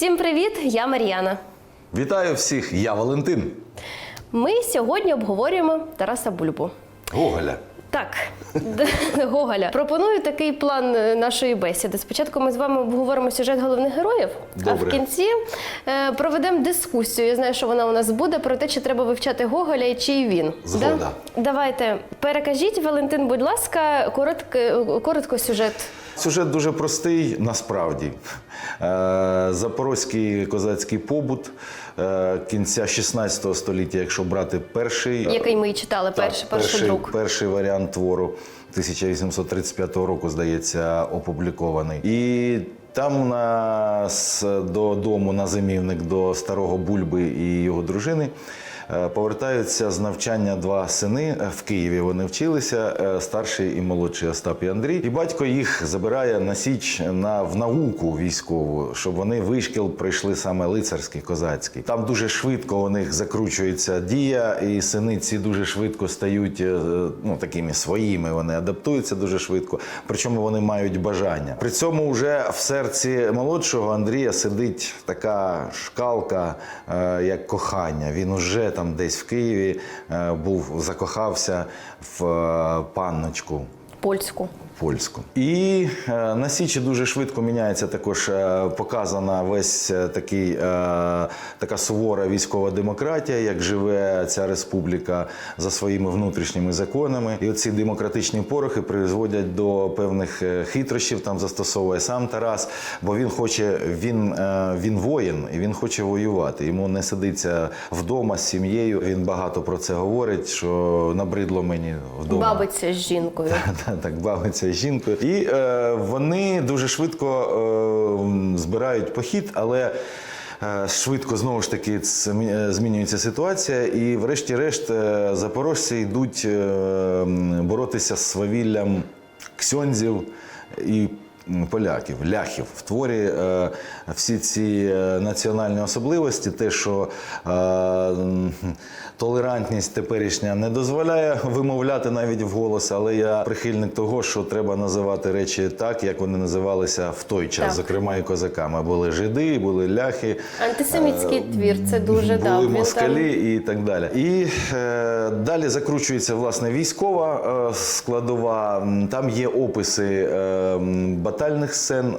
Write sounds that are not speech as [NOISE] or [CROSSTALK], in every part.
Всім привіт! Я Мар'яна. Вітаю всіх, я Валентин. Ми сьогодні обговорюємо Тараса Бульбу. Гоголя. Так, [LAUGHS] Гоголя. Пропоную такий план е, нашої бесіди. Спочатку ми з вами обговоримо сюжет головних героїв, а в кінці е, проведемо дискусію. Я знаю, що вона у нас буде про те, чи треба вивчати Гоголя і чий він. Згода. Да? Давайте перекажіть, Валентин, будь ласка, коротко, коротко сюжет. Сюжет дуже простий, насправді. Е, Запорозький козацький побут е, кінця 16 століття, якщо брати перший, Який ми і читали, Так, перший, перший перший, друк. перший варіант твору 1835 року, здається, опублікований. І там у нас додому на зимівник до старого Бульби і його дружини. Е, Повертаються з навчання два сини Е, в Києві. Вони вчилися, е, старший і молодший Остап і Андрій. І батько їх забирає на січ на в науку військову, щоб вони вишкіл пройшли саме лицарський, козацький. Там дуже швидко у них закручується дія, і сини ці дуже швидко стають ну такими своїми. Вони адаптуються дуже швидко. Причому вони мають бажання. При цьому вже в серці молодшого Андрія сидить така шкалка, як кохання. Він уже там десь в Києві е, був закохався в е, панночку Польську. польську. І е, на Січі дуже швидко міняється також е, показана весь е, такий, е, така сувора військова демократія, як живе ця республіка за своїми внутрішніми законами. І оці демократичні порохи призводять до певних хитрощів, там застосовує сам Тарас, бо він хоче, він, е, він воїн і він хоче воювати. Йому не сидиться вдома з сім'єю. Він багато про це говорить, що набридло мені вдома. Бабиця з жінкою. [LAUGHS] Та, [LAUGHS] так бавиться жінкою. І е, вони дуже швидко е, збирають похід, але. е, Швидко знову ж таки змінюється ситуація, і врешті-решт е, запорожці йдуть е, боротися з свавіллям ксьонзів і поляків, ляхів. В творі е, всі ці е, національні особливості, те, що е, толерантність теперішня не дозволяє вимовляти навіть вголос, але я прихильник того, що треба називати речі так, як вони називалися в той час, Так. зокрема і козаками. Були жиди, були ляхи. Антисемітський твір це дуже да, були він там- москалі і так далі. І е, далі закручується власне військова е, складова. Там є описи е, м, батальних сцен.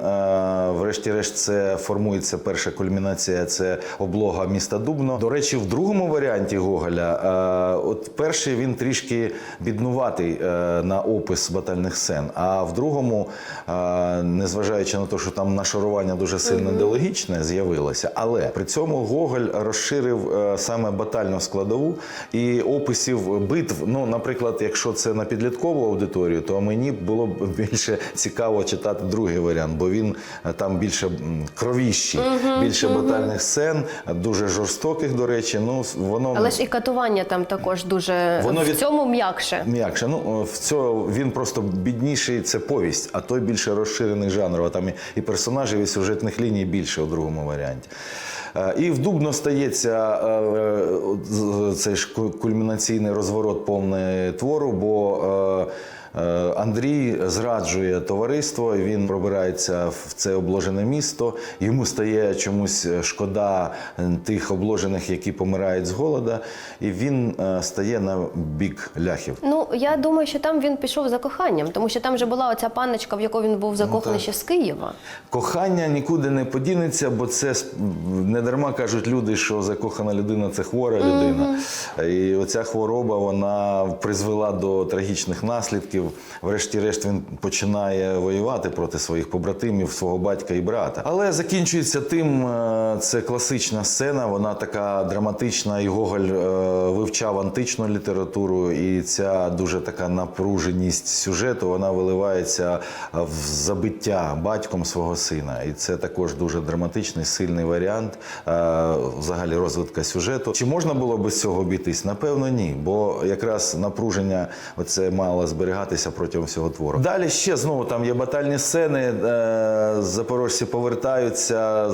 Врешті-решт, це формується перша кульмінація. Це облога міста Дубно. До речі, в другому варіанті Гоголя, от перший він трішки біднуватий е, на опис батальних сцен. А в другому, незважаючи на те, що там нашарування дуже сильно ідеологічне з'явилося, але при цьому Гоголь розширив е, саме батальну складову і описів битв. Ну, наприклад, якщо це на підліткову аудиторію, то мені було б більше цікаво читати другий варіант, бо він е, там більше м, кровіщий, більше батальних сцен, дуже жорстоких, до речі. Ну воно Але ж і катування там також дуже Воно в від- цьому м'якше. М'якше. Ну в цього він просто бідніший. Це повість, а той більше розширений жанрово. Там і- персонажів, і сюжетних ліній більше у другому варіанті. Е, І в Дубно стається е, е, цей ж кульмінаційний розворот повний твору, бо е, е, Андрій зраджує товариство, він пробирається в це обложене місто. Йому стає чомусь шкода е, тих обложених, які помирають з голода, і він е, стає на бік ляхів. Ну я думаю, що там він пішов за коханням, тому що там же була оця панночка, в яку він був закоханий Ну, ще з Києва. Кохання нікуди не подінеться, бо це не дарма кажуть люди, що закохана людина це хвора людина. І оця хвороба вона призвела до трагічних наслідків. Врешті-решт він починає воювати проти своїх побратимів, свого батька і брата. Але закінчується тим, е, це класична сцена, вона така драматична, і Гоголь е, вивчав античну літературу, і ця дуже така напруженість сюжету вона виливається в забиття батьком свого сина. І це також дуже драматичний, сильний варіант е, взагалі розвитка сюжету. Чи можна було без цього обійтись? Напевно, ні. Бо якраз напруження оце мало зберігатися протягом всього твору. Далі ще знову там є батальні сцени. Е, запорожці повертаються,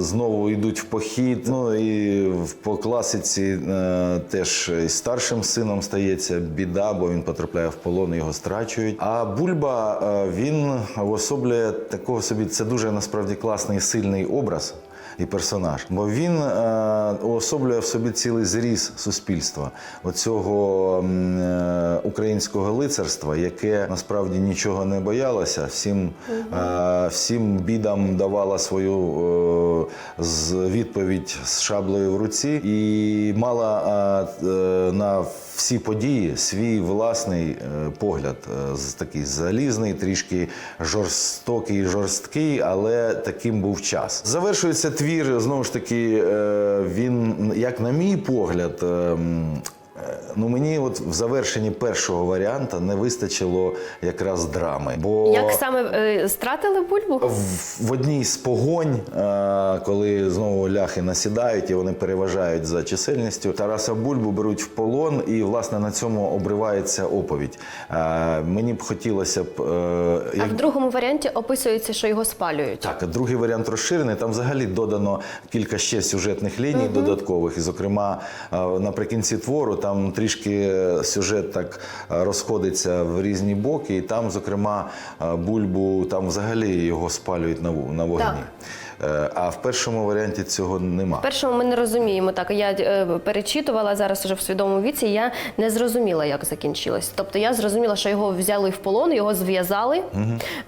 знову йдуть в похід. Ну і по класиці е, теж із старшим сином стається біда, бо він потрапляє в полон, його страчують. А Бульба е, він уособлює такого собі. Це дуже насправді класний сильний образ. І персонаж. Бо він е, уособлює в собі цілий зріз суспільства, оцього е, українського лицарства, яке насправді нічого не боялося, всім, е, всім бідам давала свою відповідь з шаблею в руці і мала на всі події свій власний погляд, такий залізний, трішки жорстокий, жорсткий, але таким був час. Завершується твір знову ж таки. е, Він, як на мій погляд, е, м, е, ну мені от в завершенні першого варіанта не вистачило якраз драми. Бо Як саме е, стратили бульбу? в, в одній з погонь, е, коли знову ляхи насідають і вони переважають за чисельністю, Тараса Бульбу беруть в полон, і власне на цьому обривається оповідь. Е, Мені б хотілося б. е, А в другому варіанті описується, що його спалюють. так, другий варіант розширений. Там взагалі додано кілька ще сюжетних ліній додаткових. І, зокрема, е, наприкінці твору там трішки е, сюжет так е, розходиться в різні боки. І там, зокрема, е, бульбу там взагалі його спалюють на, на вогні. Так. Е, А в першому варіанті цього нема. В першому ми не розуміємо так. Я е, перечитувала зараз уже в свідомому віці. Я не зрозуміла, як закінчилось. Тобто я зрозуміла, що його взяли в полон, його зв'язали,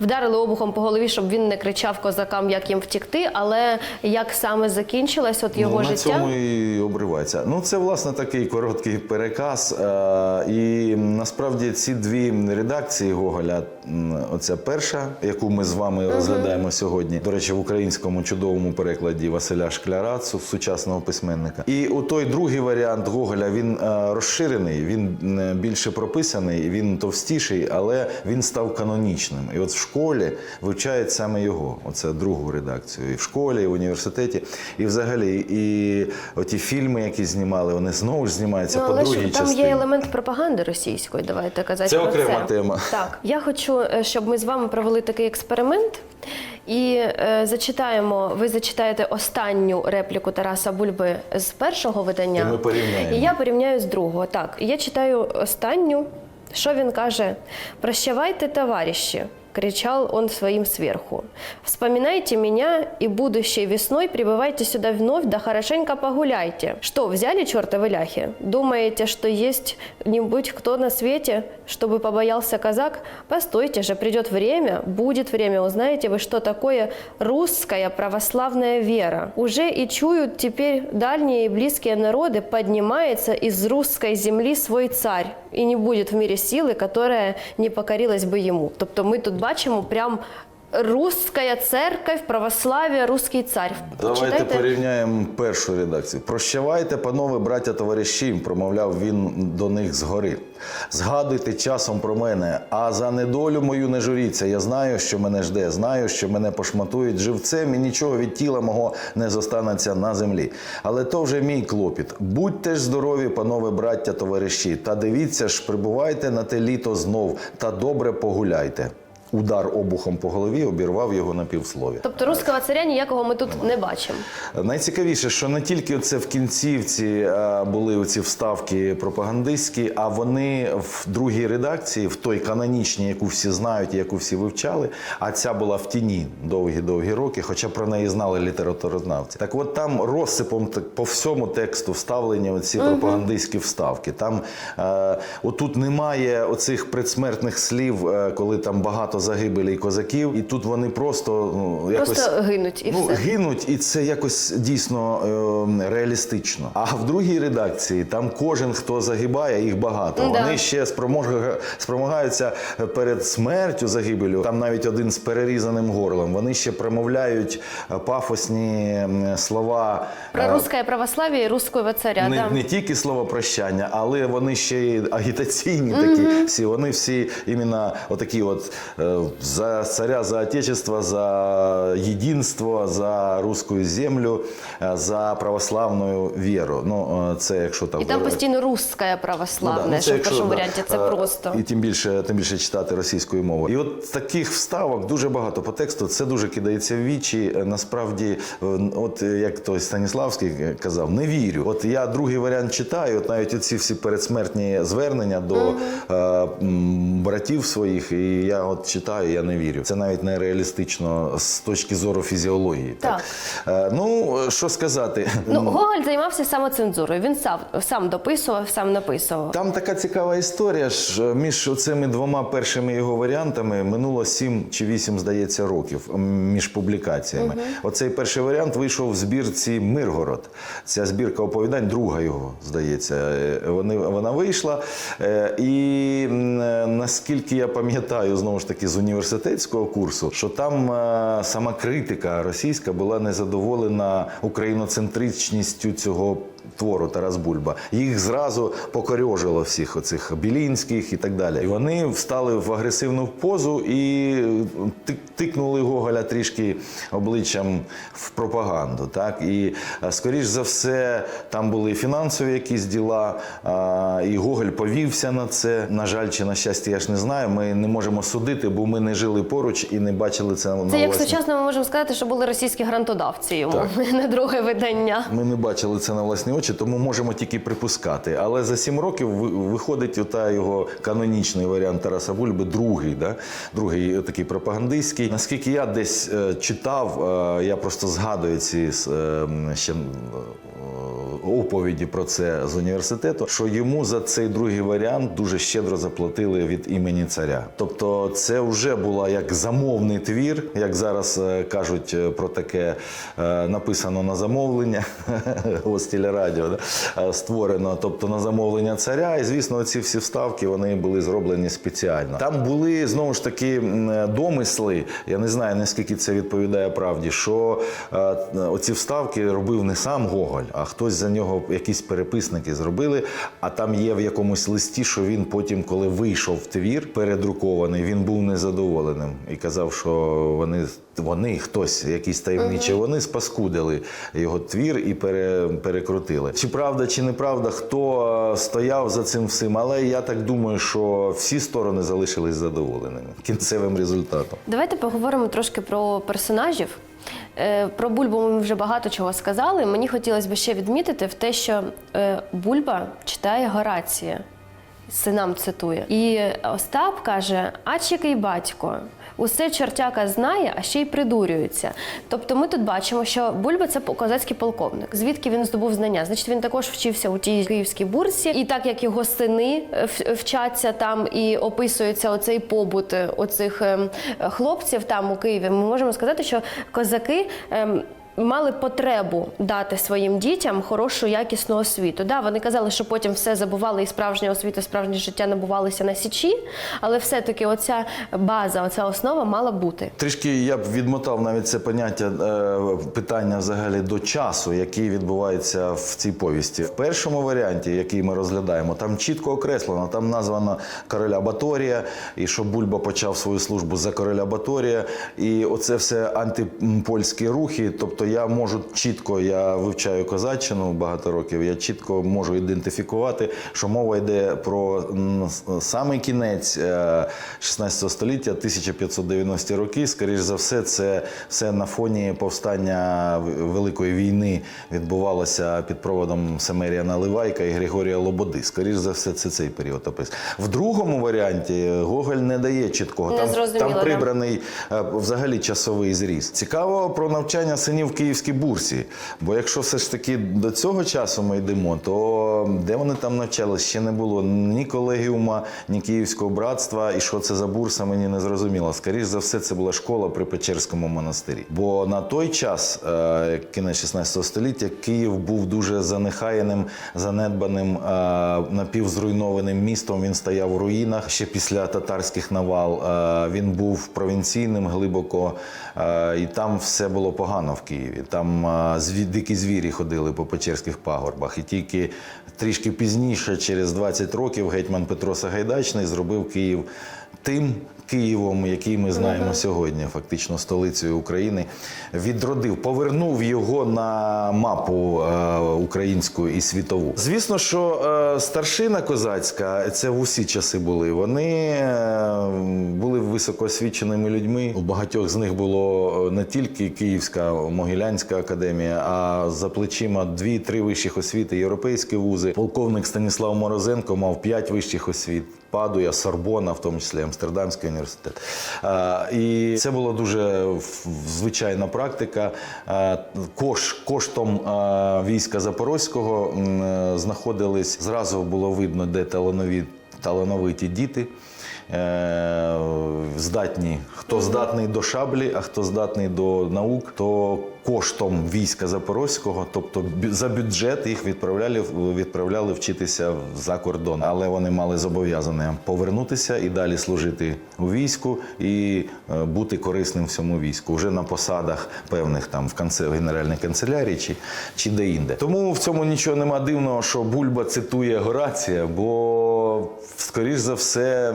вдарили обухом по голові, щоб він не кричав козакам, як їм втікти. Але як саме закінчилось от його ну, на життя? цьому і обривається. Ну, це власне такий короткий переказ. Е, І насправді ці дві редакції Гоголя, оця перша, яку ми з вами розглядаємо сьогодні, до речі, в українському чудовому перекладі Василя Шкляра, сучасного письменника. І у той другий варіант Гоголя він е, розширений, він е, більше прописаний, він товстіший, але він став канонічним. І от в школі вивчають саме його, оце другу редакцію. І в школі, і в університеті, і взагалі, і оті фільми, які знімали, вони знову ж знімаються Ну, по другій ж там частині. є елемент пропаганди російської. Давайте казати Це про окрема це. тема. Так, я хочу, е, щоб ми з вами провели такий експеримент. І е, зачитаємо, ви зачитаєте останню репліку Тараса Бульби з першого видання. І ми порівняємо. І я порівняю з другого. Так, я читаю останню. Що він каже? Прощавайте, товарищи, кричал он своим сверху. Вспоминайте меня и будущей весной прибывайте сюда вновь, да хорошенько погуляйте. Что, взяли чертовы ляхи? Думаете, что есть нибудь кто на свете, чтобы побоялся казак? Постойте же, придет время, будет время, узнаете вы, что такое русская православная вера. Уже и чуют теперь дальние и близкие народы, поднимается из русской земли свой царь, и не будет в мире силы, которая не покорилась бы ему. Тобто ми тут бачимо прям русская церковь, православие, русский царь. Давайте Читайте. порівняємо першу редакцію. Прощавайте, панове, браття товариші, промовляв він до них згори. Згадуйте часом про мене, а за недолю мою не журіться. Я знаю, що мене жде, знаю, що мене пошматують живцем, і нічого від тіла мого не зостанеться на землі. Але то вже мій клопіт. Будьте ж здорові, панове, браття товариші, та дивіться ж, прибувайте на те літо знов, та добре погуляйте. Удар обухом по голові обірвав його на півслові. Тобто русского царя ніякого ми тут не бачимо. Найцікавіше, що не тільки це в кінцівці були оці вставки пропагандистські, а вони в другій редакції, в той канонічній, яку всі знають, яку всі вивчали. А ця була в тіні довгі-довгі роки, хоча про неї знали літературознавці. Так от там розсипом по всьому тексту вставлені оці пропагандистські вставки. Там е, отут немає оцих предсмертних слів, е, коли там багато загибелей козаків, і тут вони просто ну, якось Просто гинуть і ну, все. гинуть, і це якось дійсно е, реалістично. А в другій редакції там кожен, хто загибає, їх багато. Да. Вони ще спромагаються перед смертю загибелю. Там навіть один з перерізаним горлом. Вони ще промовляють пафосні слова. Про е, русское православие і русского царя. не, да. не тільки слово прощання, але вони ще й агітаційні такі. Всі вони всі іменно отакі, от е, за царя, за отечество, за єдинство, за русську землю, е, за православну віру. Ну е, це якщо там І там постійно русское Ну православне, да, ну, що в першому да, варіанті це е, просто. І тим більше, тим більше читати російською мовою. І от таких вставок дуже багато по тексту. Це дуже кидається в вічі. Е, Насправді, е, от як той Станіславський казав, не вірю. От я другий варіант читаю, от навіть оці всі передсмертні звернення до е, м, братів своїх, і я от читаю, я не вірю. Це навіть не реалістично з точки зору фізіології. Так. Е, ну що сказати? Ну, Гоголь займався самоцензурою. Він сам, сам дописував, сам написував. Там така цікава історія ж е, між цими двома першими його варіантами минуло 7 чи 8, здається, років між публікаціями. Оцей перший варіант вийшов в збірці Миргород. Ця збірка оповідань, друга його, здається. Е, Вони, вона вийшла. І наскільки я пам'ятаю, знову ж таки, з університетського курсу, що там е, сама критика російська була незадоволена україноцентричністю цього твору Тарас Бульба. Їх зразу покорьожило всіх оцих білінських і так далі. І вони встали в агресивну позу і тикнули Гоголя трішки обличчям в пропаганду. Так і е, скоріш за все, там були фінансові якісь діла, і Гоголь повівся на це. На жаль, чи на щастя, я ж не знаю. Ми не можемо судити, бо ми не жили поруч і не бачили це на як власні- сучасно ми можемо сказати, що були російські грантодавці йому Так. [LAUGHS] на друге видання. Ми не бачили це на власні очі, тому можемо тільки припускати. Але за сім років виходить ота його канонічний варіант Тараса Бульби, другий, да? другий такий пропагандистський. Наскільки я десь е, читав, е, я просто згадую ці е, ще. Е, Оповіді про це з університету, що йому за цей другий варіант дуже щедро заплатили від імені царя. Тобто, це вже була як замовний твір, як зараз е, кажуть е, про таке написано на замовлення [LAUGHS] да? е, створено, тобто на замовлення царя. І звісно, ці всі вставки вони були зроблені спеціально. Там були знову ж таки домисли. Я не знаю наскільки це відповідає правді, що оці вставки робив не сам Гоголь, а хтось за нього якісь переписники зробили. А там є в якомусь листі, що він потім, коли вийшов в твір передрукований, він був незадоволеним і казав, що вони, вони хтось, якісь таємничі, вони спаскудили його твір і пере, перекрутили. Чи правда, чи неправда, хто е, стояв за цим всім, але я так думаю, що всі сторони залишились задоволеними кінцевим результатом. Давайте поговоримо трошки про персонажів. Е, Про Бульбу ми вже багато чого сказали. Мені хотілося б ще відмітити в те, що е, Бульба читає Горація, синам цитує. І Остап каже: ач який батько. Усе чортяка знає, а ще й придурюється. Тобто ми тут бачимо, що Бульба це козацький полковник. Звідки він здобув знання? Значить, він також вчився у тій київській бурсі, і так як його сини е, вчаться там і описується оцей побут е, оцих ем, хлопців там у Києві, ми можемо сказати, що козаки. Мали потребу дати своїм дітям хорошу якісну освіту. Да, вони казали, що потім все забували, і справжня освіта, справжнє життя набувалися на січі, але все-таки оця база, оця основа мала бути. Трішки я б відмотав навіть це поняття е, питання взагалі до часу, який відбувається в цій повісті. В першому варіанті, який ми розглядаємо, там чітко окреслено, там названо короля Баторія, і що Бульба почав свою службу за короля Баторія, і оце все антипольські рухи. Тобто я можу чітко, я вивчаю козаччину багато років, я чітко можу ідентифікувати, що мова йде про м, самий кінець е, 16 століття, 1590 роки. Скоріш за все, це все на фоні повстання Великої війни відбувалося під проводом Семерія Наливайка і Григорія Лободи. Скоріш за все, це цей період опис. В другому варіанті Гоголь не дає чіткого. Не Там, там прибраний е, взагалі часовий зріз. Цікаво про навчання синів в Київській бурсі. Бо якщо все ж таки до цього часу ми йдемо, то де вони там навчались, ще не було ні колегіума, ні Київського братства. І що це за бурса, мені не зрозуміло. Скоріш за все, це була школа при Печерському монастирі. Бо на той час, е, кінець 16 століття, Київ був дуже занехаєним, занедбаним, е, напівзруйнованим містом. Він стояв у руїнах ще після татарських навал. Е, Він був провінційним глибоко, і там все було погано в Києві. Там е, зві- дикі звірі ходили по Печерських пагорбах. І тільки трішки пізніше, через 20 років, гетьман Петро Сагайдачний зробив Київ тим Києвом, який ми знаємо сьогодні, фактично столицею України, відродив, повернув його на мапу е, українську і світову. Звісно, що е, старшина козацька, це в усі часи були. Вони е, були високоосвіченими людьми. У багатьох з них було не тільки Київська Могилянська академія, а за плечима дві-три вищих освіти, європейські вузи. Полковник Станіслав Морозенко мав п'ять вищих освіт. Падуя, Сорбона, в тому числі Амстердамський університет. Е, І це була дуже звичайна практика. Е, Кош, коштом е, війська Запорозького знаходились, зразу було видно, де таланові, талановиті діти. Е, Здатні, хто здатний до шаблі, а хто здатний до наук, то коштом війська Запорозького, тобто за бюджет їх відправляли, відправляли вчитися за кордон. Але вони мали зобов'язання повернутися і далі служити у війську і е, бути корисним всьому війську, вже на посадах певних там в канце- в генеральній канцелярії чи, чи де-інде. Тому в цьому нічого нема дивного, що Бульба цитує Горація, бо скоріш за все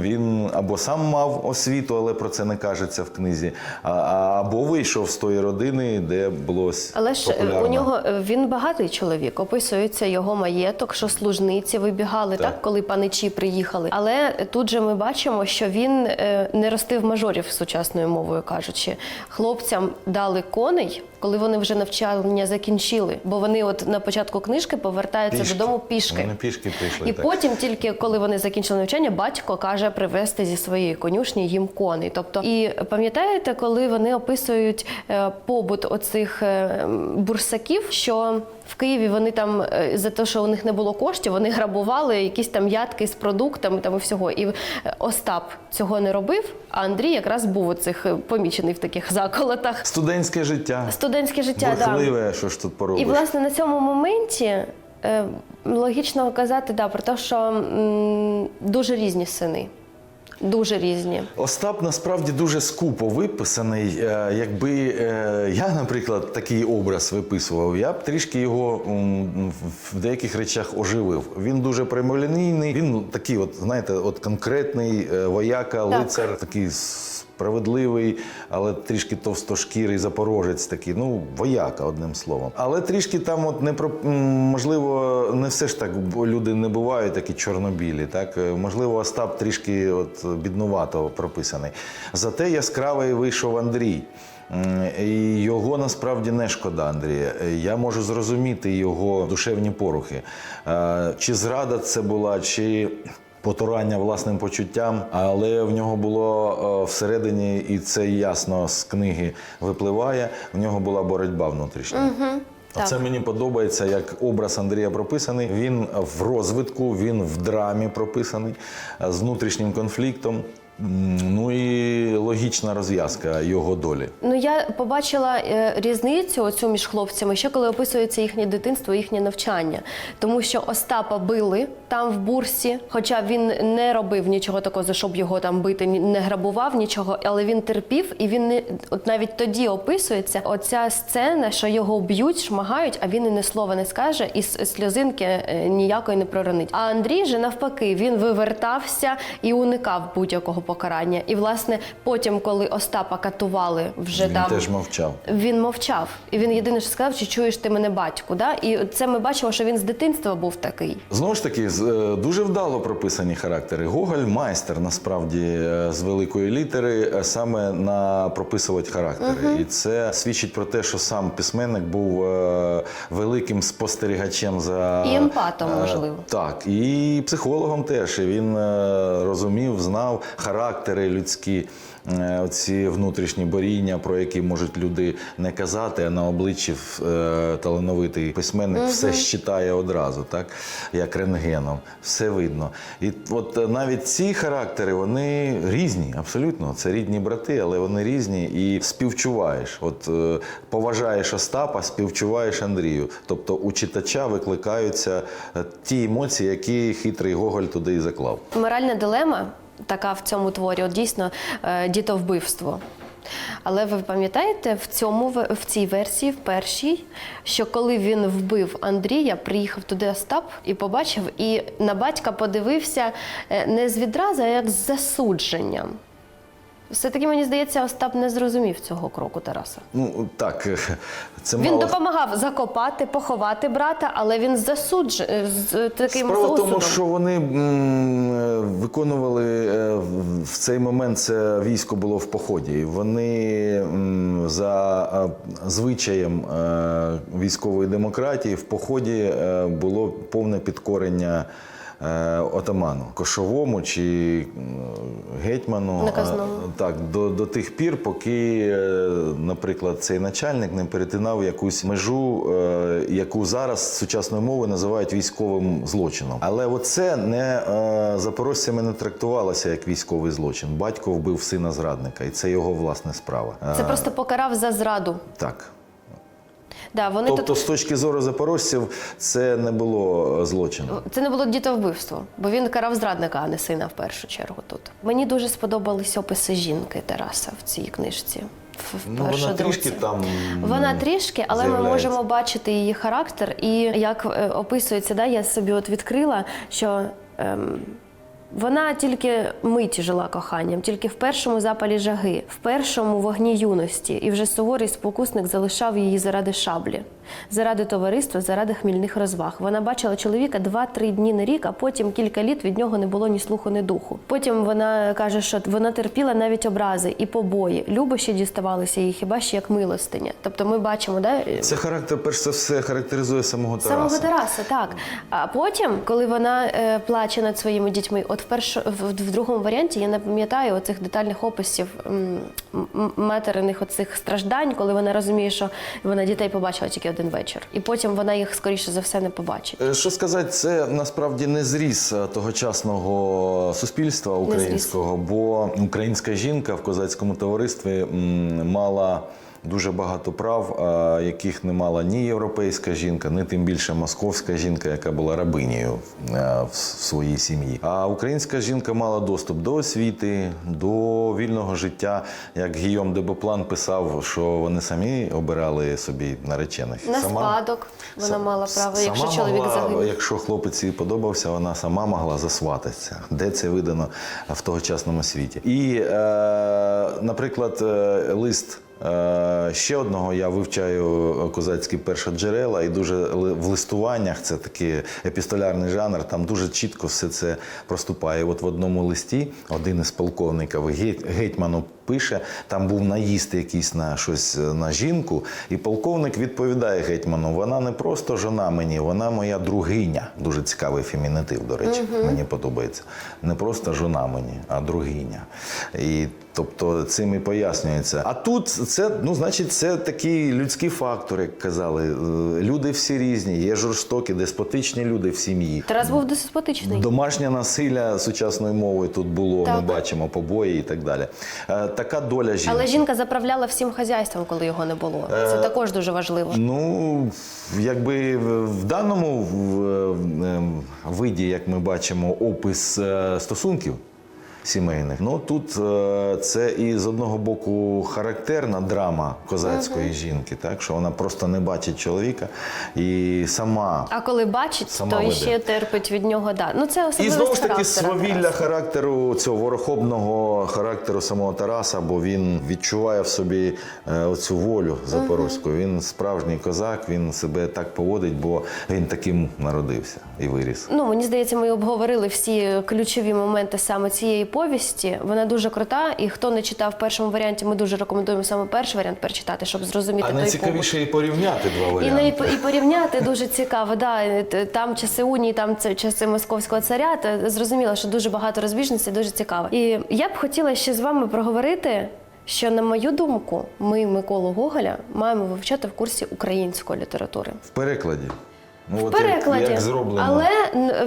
він або сам мав освіту, але про це не кажеться в книзі, або вийшов з тої родини, де було Але ж е, популярно. у нього е, він багатий чоловік. Описується його маєток, що служниці вибігали, так, Так. коли паничі приїхали. Але тут же ми бачимо, що він е, не ростив мажорів сучасною мовою кажучи. Хлопцям дали коней, коли вони вже навчання закінчили. Бо вони, от на початку книжки, повертаються Пішки. додому пішки. Вони пішки прийшли. І так. потім, тільки коли вони закінчили навчання, батько каже привезти зі своєї конюшні їм коней. Тобто, і пам'ятаєте, коли вони описують е, побут оцих е, бурсаків, що в Києві вони там е, за те, що у них не було коштів, вони грабували якісь там ядки з продуктами там і всього. І е, Остап цього не робив. А Андрій якраз був оцих е, помічений в таких заколотах. Студентське життя. Студентське життя, да. Що ж тут поробиш. І власне на цьому моменті логічно казати да, про те, що м, дуже різні сини. Дуже різні. Остап насправді дуже скупо виписаний. Е, Якби е, я, наприклад, такий образ виписував, я б трішки його в деяких речах оживив. Він дуже прямолінійний, він такий, от знаєте, от конкретний вояка, вояка, лицар, такий справедливий, але трішки товстошкірий запорожець такий, ну, вояка, одним словом. Але трішки там, от не про можливо, не все ж так, бо люди не бувають такі чорнобілі. Так Е, можливо, Остап трішки от біднувато прописаний. Зате яскравий вийшов Андрій. І його насправді не шкода, Андрія. Е, Я можу зрозуміти його душевні порухи. Е, Чи зрада це була, чи потурання власним почуттям, але в нього було е, всередині, і це ясно з книги випливає. В нього була боротьба внутрішня. так. Це мені подобається, як образ Андрія прописаний. Він в розвитку, він в драмі прописаний е, з внутрішнім конфліктом. Ну і логічна розв'язка його долі. Ну я побачила е, різницю оцю між хлопцями, ще коли описується їхнє дитинство, їхнє навчання. Тому що Остапа били там в бурсі, хоча він не робив нічого такого, за щоб його там бити, не грабував нічого, але він терпів, і він не от навіть тоді описується оця сцена, що його б'ють, шмагають, а він і ні слова не скаже, і сльозинки е, ніякої не проронить. А Андрій же навпаки, він вивертався і уникав будь-якого покарання. І власне потім, коли Остапа катували вже Він там. теж мовчав. Він мовчав, і він єдине, що сказав, чи чуєш ти мене батьку. Да? І це ми бачимо, що він з дитинства був такий. Знову ж таки, е, дуже вдало прописані характери. Гоголь майстер насправді е, з великої літери е, саме на прописувати характери. І це свідчить про те, що сам письменник був великим спостерігачем за І емпатом, можливо. Так, і психологом теж. І він розумів, знав характери людські. е, Оці внутрішні боріння, про які можуть люди не казати, а на обличчі е, талановитий письменник все щитає одразу, так як рентгеном, все видно. І от е, навіть ці характери вони різні, абсолютно. Це рідні брати, але вони різні і співчуваєш. От поважаєш Остапа, співчуваєш Андрію. Тобто у читача викликаються ті емоції, які хитрий Гоголь туди і заклав. Моральна дилема така в цьому творі, от дійсно е, дітовбивство. Але ви пам'ятаєте, в цьому в цій версії, в першій, що коли він вбив Андрія, приїхав туди Остап і побачив, і на батька подивився е, не з відразу, а як з засудженням. Все-таки мені здається, Остап не зрозумів цього кроку Тараса. Ну так, е, це Він мало... допомагав закопати, поховати брата, але він засудж е, з таким Справа в тому, що вони м, е, виконували е, в- цей момент це військо було в поході. Вони м, за е, звичаєм е, військової демократії в поході е, було повне підкорення е, отаману, кошовому чи гетьману. Наказному. Е, Так, до, до тих пір, поки, е, наприклад, цей начальник не перетинав якусь межу, е, яку зараз сучасною мовою називають військовим злочином. Але оце не е, запорожцями не трактувалося як військовий злочин. Батько вбив сина зрадника, і це його власна справа. Це Е, просто покарав за зраду. так. Да, вони Тобто, тут з точки зору запорожців, це не було е, злочином. Це не було дітовбивство, бо він карав зрадника, а не сина в першу чергу тут. Мені дуже сподобались описи жінки Тараса в цій книжці. Ну, вона трішки там Вона трішки, але ми можемо бачити її характер і як е, описується, да, я собі от відкрила, що. Ем, вона тільки миті жила коханням, тільки в першому запалі жаги, в першому вогні юності, і вже суворий спокусник залишав її заради шаблі, заради товариства, заради хмільних розваг. Вона бачила чоловіка два-три дні на рік, а потім кілька літ від нього не було ні слуху, ні духу. Потім вона каже, що вона терпіла навіть образи і побої. Любощі діставалися їй хіба що як милостиня. Тобто ми бачимо, да, Це характер, перш за все, характеризує самого Тараса. Самого Тараса, так. А потім, коли вона е, плаче над своїми дітьми, от в першу в, в другому варіанті я не пам'ятаю оцих детальних описів материних оцих страждань, коли вона розуміє, що вона дітей побачила тільки один вечір, і потім вона їх скоріше за все не побачить. Е, Що сказати, це насправді не зріс е, тогочасного суспільства українського, бо українська жінка в козацькому товаристві мала. Дуже багато прав, яких не мала ні європейська жінка, ні тим більше московська жінка, яка була рабинею в своїй сім'ї. А українська жінка мала доступ до освіти, до вільного життя. Як Гійом де Боплан писав, що вони самі обирали собі наречених. На Сама- спадок вона Сам- мала право, якщо чоловік загинув. Якщо хлопець їй подобався, вона сама могла засвататися. Де це видано в тогочасному світі? І, е, наприклад, е, лист. Е, Ще одного я вивчаю козацькі першоджерела, і дуже в листуваннях це такий епістолярний жанр. Там дуже чітко все це проступає. От в одному листі один із полковників гетьману пише, там був наїзд якийсь на щось е, на жінку, і полковник відповідає гетьману: вона не просто жона мені, вона моя другиня. Дуже цікавий фемінітив, до речі, мені подобається. Не просто жона мені, а другиня. І тобто цим і пояснюється. А тут це, ну, значить, це такий людський фактор, як казали. Е, Люди всі різні, є жорстокі, деспотичні люди в сім'ї. Тарас був деспотичний. Домашнє насилля сучасною мовою тут було, ми бачимо побої і так далі. Е, Така доля жінки. Але жінка заправляла всім хазяйством, коли його не було. Е, Це також дуже важливо. Ну, якби в в даному ем, виді, як ми бачимо, опис стосунків сімейних, ну тут е, це і з одного боку характерна драма козацької жінки, так що вона просто не бачить чоловіка і сама. А коли бачить, Сама то веде. ще терпить від нього. Да. Ну це І знову ж таки свавілля характеру цього ворохобного характеру самого Тараса, бо він відчуває в собі е, оцю волю запорозьку. Він справжній козак, він себе так поводить, бо він таким народився і виріс. Ну, мені здається, ми обговорили всі ключові моменти саме цієї повісті. Вона дуже крута, і хто не читав в першому варіанті, ми дуже рекомендуємо саме перший варіант перечитати, щоб зрозуміти А той побут. найцікавіше і порівняти два І, не, варіанти. і порівняти дуже цікаво. Да, там часи унії, там часи московського царя. Та зрозуміло, що дуже багато розбіжностей, дуже цікаво. І я б хотіла ще з вами проговорити. Що на мою думку, ми Миколу Гоголя маємо вивчати в курсі української літератури. В перекладі. Ну, В от перекладі, Як, зроблено. але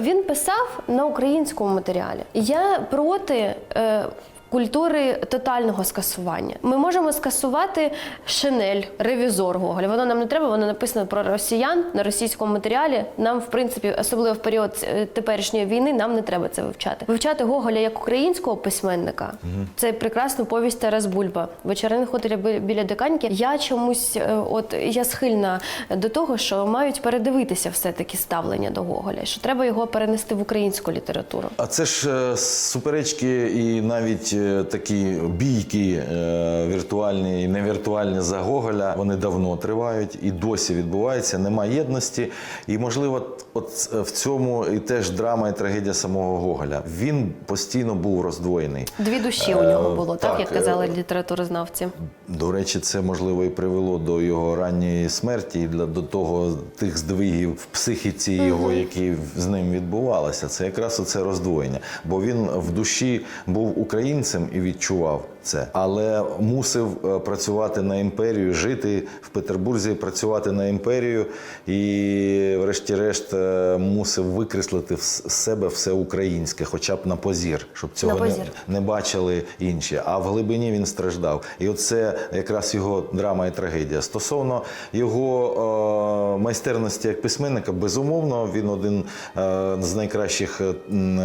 він писав на українському матеріалі. Я проти е, культури тотального скасування. Ми можемо скасувати шинель, ревізор Гоголя. Воно нам не треба, воно написано про росіян на російському матеріалі. Нам, в принципі, особливо в період е, теперішньої війни, нам не треба це вивчати. Вивчати Гоголя як українського письменника це прекрасну повість Тарас Бульба. Вечерин хуторі біля диканьки. Я чомусь, е, от я схильна до того, що мають передивитися все-таки ставлення до Гоголя, що треба його перенести в українську літературу. А це ж е, суперечки і навіть такі бійки е, віртуальні і невіртуальні за Гоголя. Вони давно тривають і досі відбуваються. Нема єдності. І можливо, от в цьому і теж драма і трагедія самого Гоголя. Він постійно був роздвоєний. Дві душі у нього Е, було, так, так, як е, казали літературознавці. До речі, це можливо і привело до його ранньої смерті і для до того тих здвигів в психіці його, які з ним відбувалися. Це якраз оце роздвоєння. Бо він в душі був українцем і відчував це, але мусив е, працювати на імперію, жити в Петербурзі, працювати на імперію і, врешті-решт, е, мусив викреслити з себе все українське, хоча б на позір, щоб цього На не, не бачили інші. А в глибині він страждав. І оце якраз його драма і трагедія. Стосовно його е, майстерності як письменника, безумовно, він один е, з найкращих е,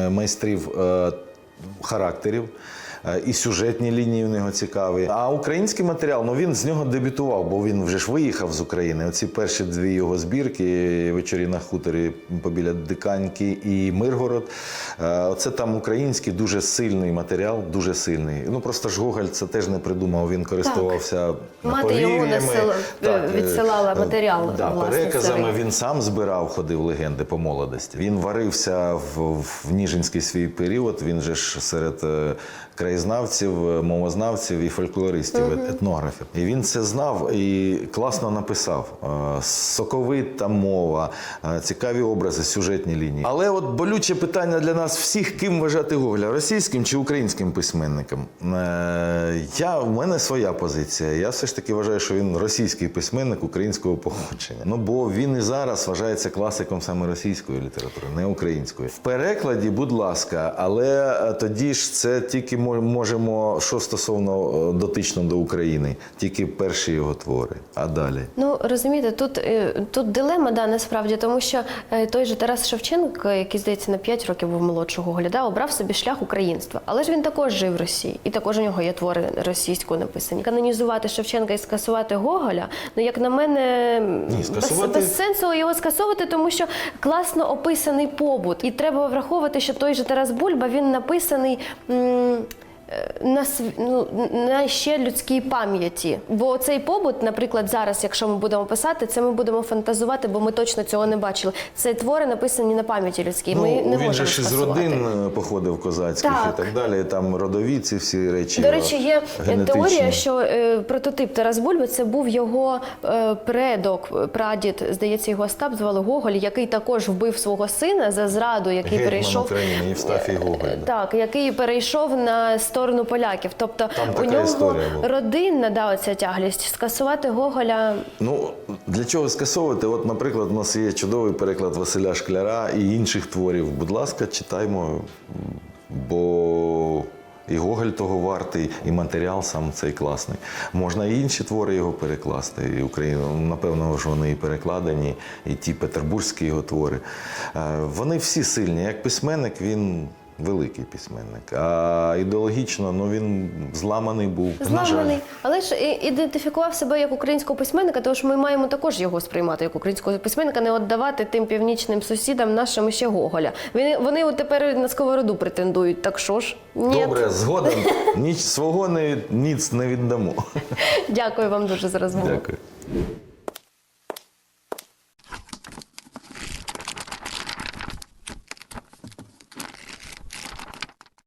майстрів е, характерів. Е, І сюжетні лінії в нього цікаві. А український матеріал, ну він з нього дебютував, бо він вже ж виїхав з України. Оці перші дві його збірки вечорі на хуторі побіля Диканьки і Миргород. Е, Оце там український дуже сильний матеріал, дуже сильний. Ну просто ж Гоголь це теж не придумав. Він користувався Мати йому повір'ями. Так, е, відсилала матеріал, Да, власне, переказами він сам збирав, ходив легенди по молодості. Він варився в, в Ніжинський свій період. Він же ж серед е, краєзнавців, е, мовознавців і фольклористів, ет- етнографів. І він це знав і класно написав. Е, Соковита мова, е, цікаві образи, сюжетні лінії. Але от болюче питання для нас всіх: ким вважати Гоголя російським чи українським письменником? Я в мене своя позиція. Я все ж таки вважаю, що він російський письменник українського походження. Ну бо він і зараз вважається класиком саме російської літератури, не української. В перекладі, будь ласка, але тоді ж це тільки мо- можемо, що стосовно е, дотично до України, тільки перші його твори. А далі. Ну розумієте, тут, е, тут дилема, да, насправді, тому що е, той же Тарас Шевченко, який здається на 5 років був молодшого Гогляда, обрав собі шлях українства. Але ж він також жив в Росії, і також у нього є твори російською написані. Канонізувати Шевченка і скасувати Гоголя, ну як на мене, Ні, скасувати- без сенсу його скасовувати, тому що класно описаний побут. І треба враховувати, що той же Тарас Бульба він написаний. м, е, На св- ну, на ще людській пам'яті. Бо цей побут, наприклад, зараз, якщо ми будемо писати, це ми будемо фантазувати, бо ми точно цього не бачили. Це твори написані на пам'яті людській. Ми не Ну, він можемо же ж скасувати. родин е, походив козацьких Так. і так далі. Там родові ці всі речі. До речі, є генетичні. теорія, що е, прототип Тарас Бульба це був його е, предок, прадід, здається, його Остап звали Гоголь, який також вбив свого сина за зраду, який Гетьман перейшов України Євстафій Гоголь. да. Так, який перейшов на сторону поляків. Тобто Там у така нього історія була. родинна да, оця тяглість. Скасувати Гоголя Ну, для чого скасовувати? От, наприклад, у нас є чудовий переклад Василя Шкляра і інших творів. Будь ласка, читаймо, бо і Гоголь того вартий, і матеріал сам цей класний. Можна і інші твори його перекласти. І Україну, напевно, ж вони і перекладені, і ті петербурзькі його твори. Е, Вони всі сильні. Як письменник він. Великий письменник, а ідеологічно ну він зламаний був. Зламаний, але ж ідентифікував себе як українського письменника, тому що ми маємо також його сприймати як українського письменника, не віддавати тим північним сусідам нашим ще Гоголя. Вони, вони от тепер на сковороду претендують. Так що ж? Ні. Добре, згоден. Ніч свого не, ніц не віддамо. [LAUGHS] Дякую вам дуже за розмову. Дякую.